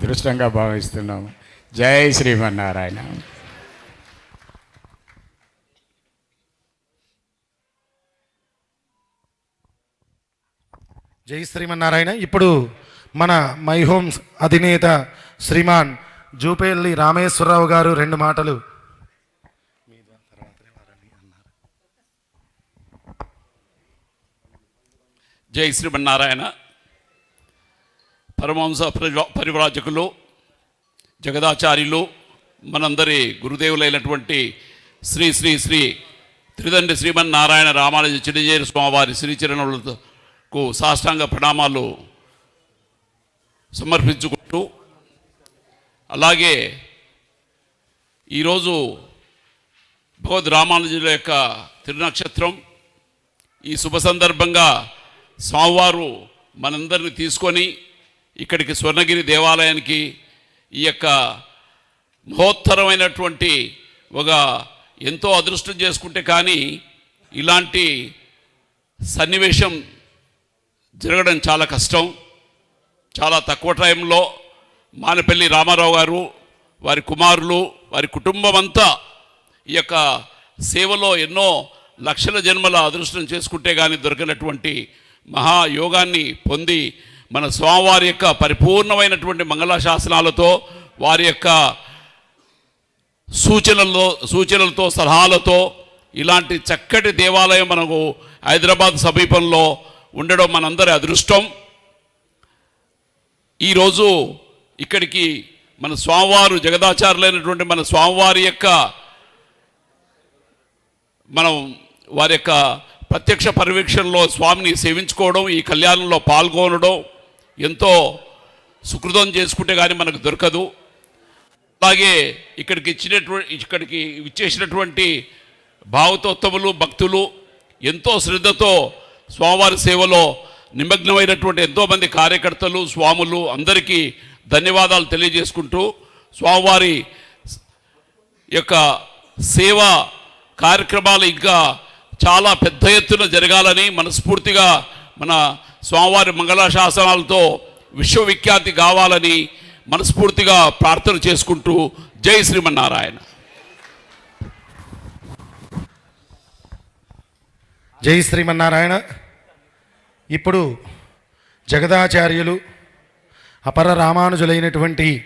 అదృష్టంగా భావిస్తున్నాము. జై శ్రీమన్నారాయణ. జై శ్రీమన్నారాయణ. ఇప్పుడు మన మై హోమ్స్ అధినేత శ్రీమాన్ జూపేల్లి రామేశ్వరరావు గారు రెండు మాటలు. జై శ్రీమన్నారాయణ. పరమహంస పరివ పరివ్రాజకులు జగదాచార్యులు మనందరి గురుదేవులైనటువంటి శ్రీ శ్రీ శ్రీ త్రిదండ్రి శ్రీమన్నారాయణ రామానుజ చిరంజీవి స్వామివారి శ్రీచరణులకు సాష్టాంగ ప్రణామాలు సమర్పించుకుంటూ అలాగే ఈరోజు భగవద్ రామానుజుల యొక్క తిరునక్షత్రం ఈ శుభ సందర్భంగా స్వామివారు మనందరిని తీసుకొని ఇక్కడికి స్వర్ణగిరి దేవాలయానికి ఈ యొక్క మహోత్తరమైనటువంటి ఒక ఎంతో అదృష్టం చేసుకుంటే కానీ ఇలాంటి సన్నివేశం జరగడం చాలా కష్టం. చాలా తక్కువ టైంలో మానపల్లి రామారావు గారు వారి కుమారులు వారి కుటుంబం అంతా ఈ యొక్క సేవలో ఎన్నో లక్షల జన్మల అదృష్టం చేసుకుంటే కానీ దొరికినటువంటి మహాయోగాన్ని పొంది మన స్వామివారి యొక్క పరిపూర్ణమైనటువంటి మంగళశాసనాలతో వారి యొక్క సూచనల్లో సూచనలతో సలహాలతో ఇలాంటి చక్కటి దేవాలయం మనకు హైదరాబాద్ సమీపంలో ఉండడం మనందరి అదృష్టం. ఈరోజు ఇక్కడికి మన స్వామివారు జగదాచారులైనటువంటి మన స్వామివారి యొక్క మనం వారి యొక్క ప్రత్యక్ష పర్యవేక్షణలో స్వామిని సేవించుకోవడం ఈ కళ్యాణంలో పాల్గొనడం ఎంతో సుకృతం చేసుకుంటే కానీ మనకు దొరకదు. అలాగే ఇక్కడికి ఇచ్చినటువంటి ఇక్కడికి ఇచ్చేసినటువంటి భావతోత్తములు భక్తులు ఎంతో శ్రద్ధతో స్వామివారి సేవలో నిమగ్నమైనటువంటి ఎంతోమంది కార్యకర్తలు స్వాములు అందరికీ ధన్యవాదాలు తెలియజేసుకుంటూ స్వామివారి యొక్క సేవ కార్యక్రమాలు ఇంకా చాలా పెద్ద ఎత్తున జరగాలని మనస్ఫూర్తిగా మన స్వామివారి మంగళాశాసనాలతో విశ్వవిఖ్యాతి కావాలని మనస్ఫూర్తిగా ప్రార్థన చేసుకుంటూ జై శ్రీమన్నారాయణ. జై శ్రీమన్నారాయణ. ఇప్పుడు జగదాచార్యులు అపర రామానుజులైనటువంటి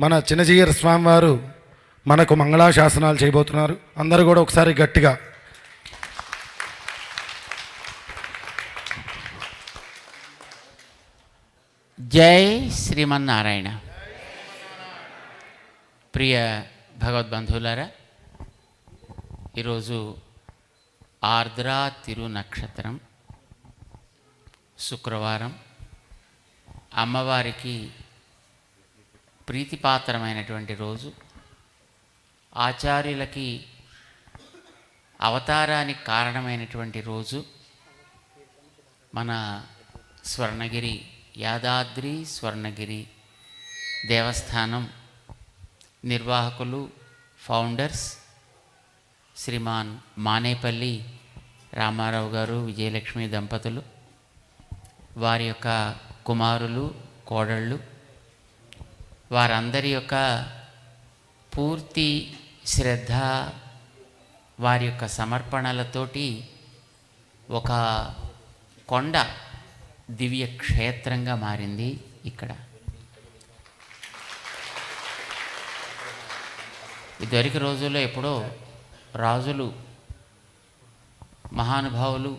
మన చిన్నజీయర్ స్వామివారు మనకు మంగళాశాసనాలు చేయబోతున్నారు. అందరూ కూడా ఒకసారి గట్టిగా జై శ్రీమన్నారాయణ. ప్రియ భగవద్బంధువులారా ఈరోజు ఆర్ద్రా తిరు నక్షత్రం శుక్రవారం. అమ్మవారికి ప్రీతిపాత్రమైనటువంటి రోజు. ఆచార్యులకి అవతారానికి కారణమైనటువంటి రోజు. మన స్వర్ణగిరి యాదాద్రి స్వర్ణగిరి దేవస్థానం నిర్వాహకులు ఫౌండర్స్ శ్రీమాన్ మానేపల్లి రామారావు గారు విజయలక్ష్మి దంపతులు వారి యొక్క కుమారులు కోడళ్ళు వారందరి యొక్క పూర్తి శ్రద్ధ వారి యొక్క సమర్పణలతోటి ఒక కొండ దివ్య క్షేత్రంగా మారింది ఇక్కడ. ఇదివరకు రోజుల్లో ఎప్పుడో రాజులు మహానుభావులు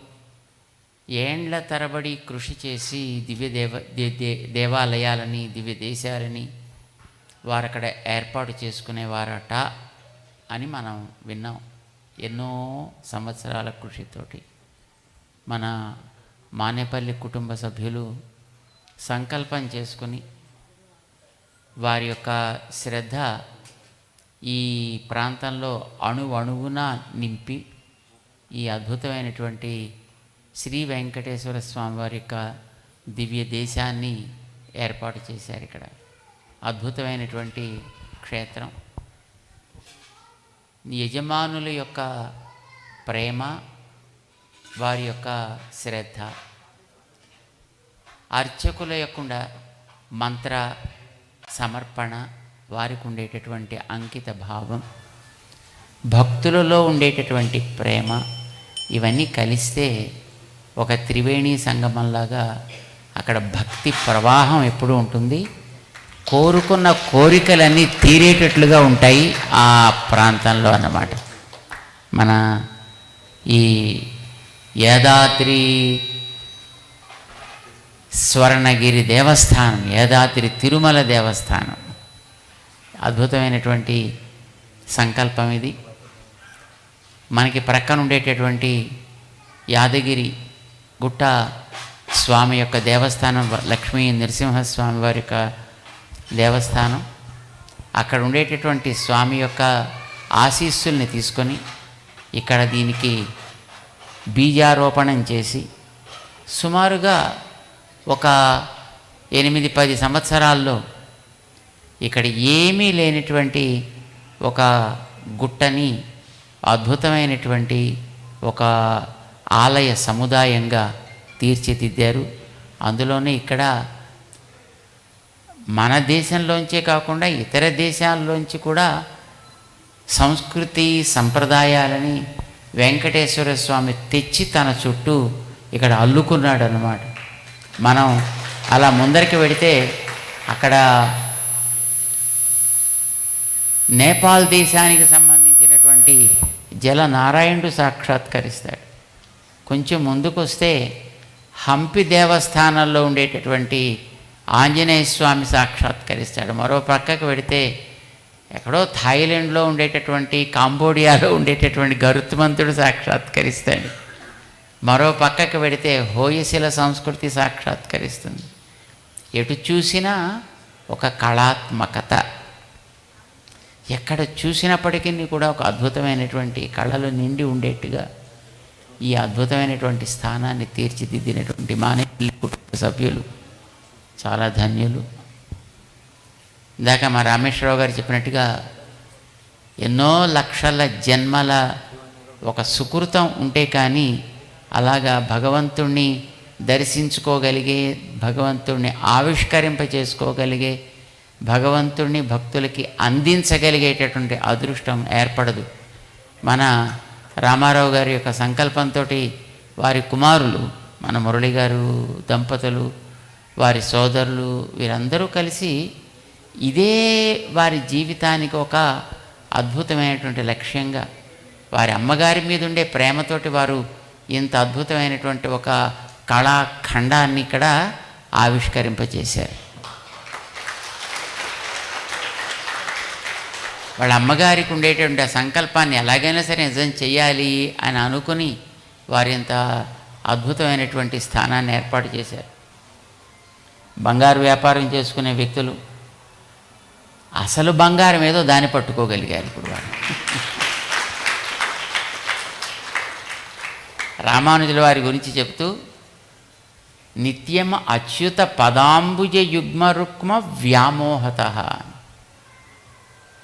ఏండ్ల తరబడి కృషి చేసి దివ్య దేవ దే- దే- దేవాలయాలని దివ్య దేశాలని వారు అక్కడ ఏర్పాటు చేసుకునేవారట అని మనం విన్నాం. ఎన్నో సంవత్సరాల కృషితోటి. మన మానేపల్లి కుటుంబ సభ్యులు సంకల్పం చేసుకుని వారి యొక్క శ్రద్ధ ఈ ప్రాంతంలో అణు అణువున నింపి ఈ అద్భుతమైనటువంటి శ్రీ వెంకటేశ్వర స్వామి వారి యొక్క దివ్య దేశాన్ని ఏర్పాటు చేశారు ఇక్కడ. అద్భుతమైనటువంటి క్షేత్రం. యజమానుల యొక్క ప్రేమ వారి యొక్క శ్రద్ధ. అర్చకుల యొక్క మంత్ర సమర్పణ వారికి ఉండేటటువంటి అంకిత భావం భక్తులలో ఉండేటటువంటి ప్రేమ ఇవన్నీ కలిస్తే ఒక త్రివేణి సంగమంలాగా అక్కడ భక్తి ప్రవాహం ఎప్పుడు ఉంటుంది. కోరుకున్న కోరికలన్నీ తీరేటట్లుగా ఉంటాయి ఆ ప్రాంతంలో అన్నమాట. మన ఈ యాదాద్రి స్వర్ణగిరి దేవస్థానం యాదాద్రి తిరుమల దేవస్థానం. అద్భుతమైనటువంటి సంకల్పం ఇది. మనకి ప్రక్కన ఉండేటటువంటి యాదగిరి గుట్ట స్వామి యొక్క దేవస్థానం లక్ష్మీ నరసింహస్వామి వారి యొక్క దేవస్థానం. అక్కడ ఉండేటటువంటి స్వామి యొక్క ఆశీస్సుల్ని తీసుకొని ఇక్కడ దీనికి బీజారోపణం చేసి సుమారుగా ఒక ఎనిమిది పది సంవత్సరాల్లో ఇక్కడ ఏమీ లేనటువంటి ఒక గుట్టని అద్భుతమైనటువంటి ఒక ఆలయ సముదాయంగా తీర్చిదిద్దారు. అందులోనే ఇక్కడ మన దేశంలోంచే కాకుండా ఇతర దేశాల్లోంచి కూడా సంస్కృతి సంప్రదాయాలని వెంకటేశ్వర స్వామి తెచ్చి తన చుట్టూ ఇక్కడ అల్లుకున్నాడు అన్నమాట మనం అలా ముందరికి వెడితే అక్కడ నేపాల్ దేశానికి సంబంధించినటువంటి జల నారాయణుడు సాక్షాత్కరిస్తాడు. కొంచెం ముందుకు వస్తే హంపి దేవస్థానంలో ఉండేటటువంటి ఆంజనేయ స్వామి సాక్షాత్కరిస్తాడు. మరో పక్కకు వెడితే ఎక్కడో థాయిలాండ్లో ఉండేటటువంటి కాంబోడియాలో ఉండేటటువంటి గరుత్మంతుడు సాక్షాత్కరిస్తాడు. మరో పక్కకు పెడితే హోయశిల సంస్కృతి సాక్షాత్కరిస్తుంది. ఎటు చూసినా ఒక కళాత్మకత. ఎక్కడ చూసినప్పటికీ కూడా ఒక అద్భుతమైనటువంటి కళలు నిండి ఉండేట్టుగా ఈ అద్భుతమైనటువంటి స్థానాన్ని తీర్చిదిద్దినటువంటి మానే కుటుంబ సభ్యులు చాలా ధన్యులు. ఇందాక మా రామేశ్వరరావు గారు చెప్పినట్టుగా ఎన్నో లక్షల జన్మల ఒక సుకృతం ఉంటే కానీ అలాగా భగవంతుణ్ణి దర్శించుకోగలిగే భగవంతుణ్ణి ఆవిష్కరింప చేసుకోగలిగే భగవంతుణ్ణి భక్తులకి అందించగలిగేటటువంటి అదృష్టం ఏర్పడదు. మన రామారావు గారి యొక్క సంకల్పంతో వారి కుమారులు మన మురళి గారు దంపతులు వారి సోదరులు వీరందరూ కలిసి ఇదే వారి జీవితానికి ఒక అద్భుతమైనటువంటి లక్ష్యంగా వారి అమ్మగారి మీద ఉండే ప్రేమతోటి వారు ఇంత అద్భుతమైనటువంటి ఒక కళాఖండాన్ని ఇక్కడ ఆవిష్కరింపజేశారు వాళ్ళ అమ్మగారికి ఉండేటువంటి ఆ సంకల్పాన్ని ఎలాగైనా సరే నిజం చేయాలి అని అనుకుని వారు ఇంత అద్భుతమైనటువంటి స్థానాన్ని ఏర్పాటు చేశారు. బంగారు వ్యాపారం చేసుకునే వ్యక్తులు అసలు బంగారం ఏదో దాన్ని పట్టుకోగలిగారు ఇప్పుడు వాళ్ళు రామానుజుల వారి గురించి చెప్తూ నిత్యం అచ్యుత పదాంబుజ యుగ్మ రుక్మ వ్యామోహత.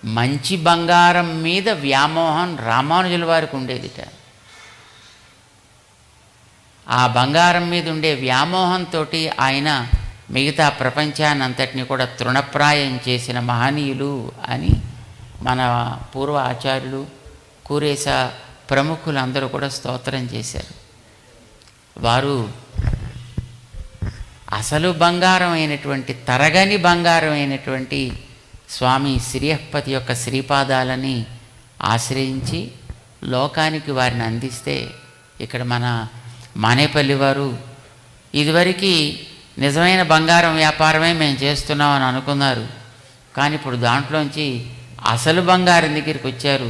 మంచి బంగారం మీద వ్యామోహం రామానుజుల వారికి ఉండేదిట. ఆ బంగారం మీద ఉండే వ్యామోహంతో ఆయన మిగతా ప్రపంచానంతటిని కూడా తృణప్రాయం చేసిన మహనీయులు అని మన పూర్వ ఆచార్యులు కూరేస ప్రముఖులందరూ కూడా స్తోత్రం చేశారు. వారు అసలు బంగారం అయినటువంటి తరగని బంగారం అయినటువంటి స్వామి శ్రీహపతి యొక్క శ్రీపాదాలని ఆశ్రయించి లోకానికి వారిని అందిస్తే ఇక్కడ మన మానేపల్లి వారు ఇదివరకు నిజమైన బంగారం వ్యాపారమే మేము చేస్తున్నాం అని అనుకున్నారు. కానీ ఇప్పుడు దాంట్లోంచి అసలు బంగారం దగ్గరికి వచ్చారు.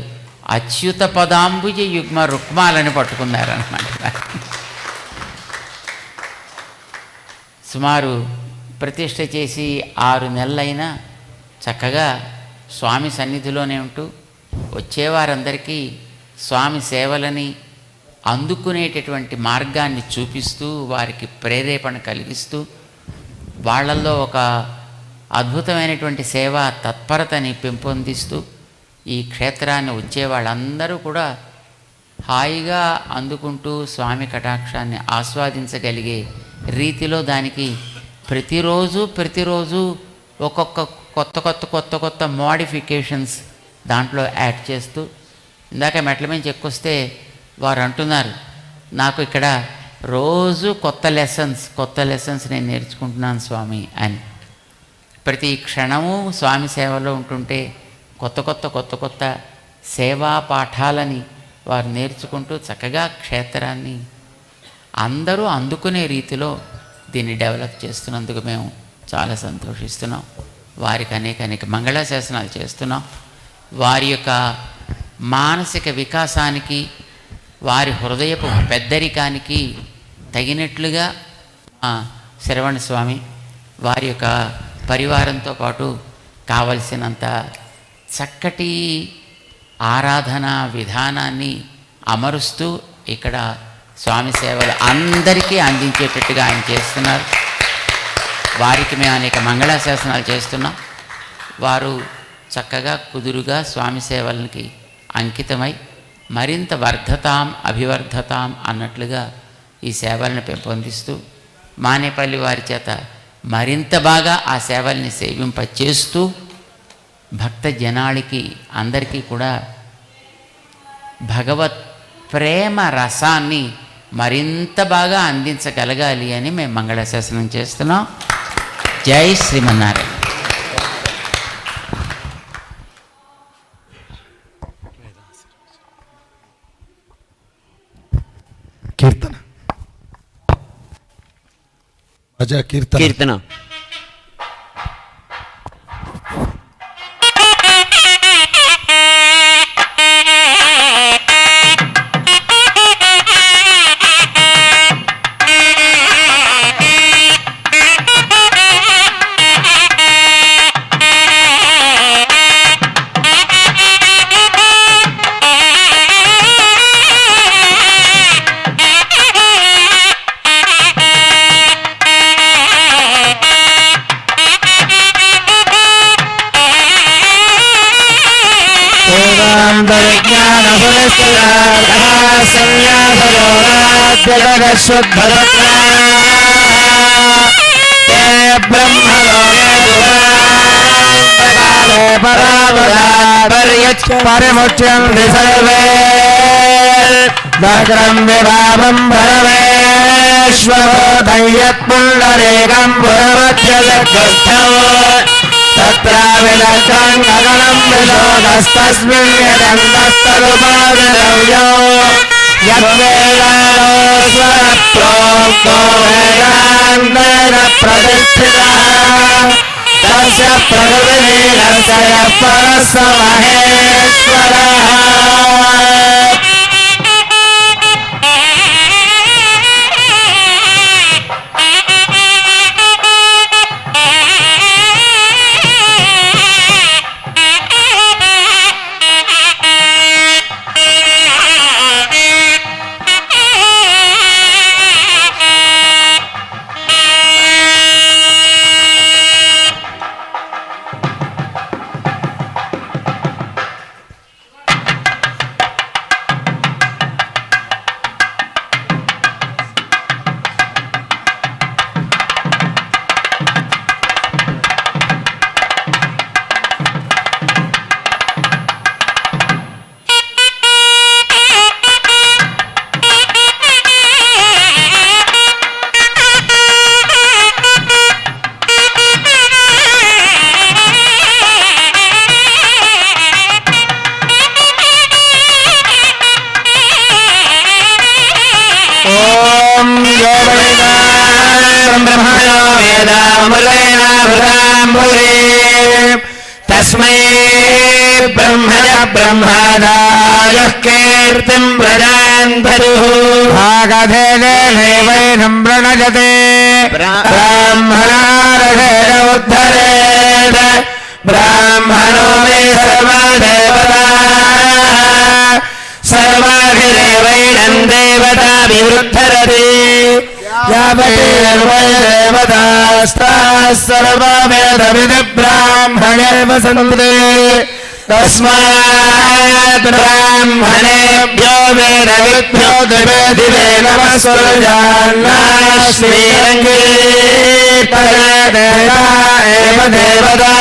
అచ్యుత పదాంబుజ యుగ్మ రుక్మాలని పట్టుకున్నారనమాట సుమారు ప్రతిష్ట చేసి ఆరు నెలలైనా చక్కగా స్వామి సన్నిధిలోనే ఉంటూ వచ్చేవారందరికీ స్వామి సేవలని అందుకునేటటువంటి మార్గాన్ని చూపిస్తూ వారికి ప్రేరేపణ కలిగిస్తూ వాళ్ళల్లో ఒక అద్భుతమైనటువంటి సేవా తత్పరతని పెంపొందిస్తూ ఈ క్షేత్రాన్ని వచ్చే వాళ్ళందరూ కూడా హాయిగా అందుకుంటూ స్వామి కటాక్షాన్ని ఆస్వాదించగలిగే రీతిలో దానికి ప్రతిరోజు ప్రతిరోజు ఒక్కొక్క కొత్త కొత్త కొత్త కొత్త మోడిఫికేషన్స్ దాంట్లో యాడ్ చేస్తూ ఇందాక మెట్ల మీద ఎక్కువస్తే వారు అంటున్నారు నాకు ఇక్కడ రోజు కొత్త లెసన్స్ కొత్త లెసన్స్ నేను నేర్చుకుంటున్నాను స్వామి అని. ప్రతి క్షణము స్వామి సేవలో ఉంటుంటే కొత్త కొత్త కొత్త కొత్త సేవా పాఠాలని వారు నేర్చుకుంటూ చక్కగా క్షేత్రాన్ని అందరూ అందుకునే రీతిలో దీన్ని డెవలప్ చేస్తున్నందుకు మేము చాలా సంతోషిస్తున్నాం. వారికి అనేక అనేక మంగళాశాసనాలు చేస్తున్నాం. వారి యొక్క మానసిక వికాసానికి వారి హృదయపు పెద్దరికానికి తగినట్లుగా శ్రవణ శరవణ స్వామి వారి యొక్క పరివారంతో పాటు కావలసినంత చక్కటి ఆరాధన విధానాన్ని అమరుస్తూ ఇక్కడ స్వామి సేవలు అందరికీ అందించేటట్టుగా ఆయన చేస్తున్నారు. వారికి మేము అనేక మంగళాశాసనాలు చేస్తున్నాం. వారు చక్కగా కుదురుగా స్వామి సేవలకి అంకితమై మరింత వర్ధతాం అభివర్ధతాం అన్నట్లుగా ఈ సేవలను పెంపొందిస్తూ మానేపల్లి వారి చేత మరింత బాగా ఆ సేవల్ని సేవింపచేస్తూ భక్త జనాలకి అందరికీ కూడా భగవత్ ప్రేమ రసాన్ని మరింత బాగా అందించగలగాలి అని మేము మంగళాశాసనం చేస్తున్నాం. జై శ్రీమన్నారాయణ. भजा कीर्तन कीर्तना संज्ञाभरोनाद्यदगशुद्धरत्ना ते ब्रह्मलोके परावदापर्यच्च परिमुच्यन्ति सर्वे दग्रं विभावं भरवेश्वरो दैयत्पुण्डरेकं पुरमध्यलग्रस्थौ గగనం విశోకస్తస్మిన్ యదంతస్తరుపావితవ్యో యద్వేదానోస్వరప్రోక్తో వేదాంతేన ప్రతిష్ఠితः తస్య ప్రకృతిలీలస్య పరస్య మహేశ్వరः ఓం యో వేదాం బ్రహ్మణో వేదామృతేనామృతాంబురే తస్మై బ్రహ్మణ బ్రహ్మదాయ కీర్తిం ప్రజాంతరు. భాగధేనైవైనం ప్రణజతే. బ్రాహ్మణారథేన ఉద్ధరేత. బ్రాహ్మణో మే సర్వదేవతా सर्ववेदविद ब्राह्मणे वसन्ते तस्मात् ब्राह्मणेभ्यो वेदविभ्यो दिवे दिवे नमः सुरजान्नाश्रीरङ्गे देवता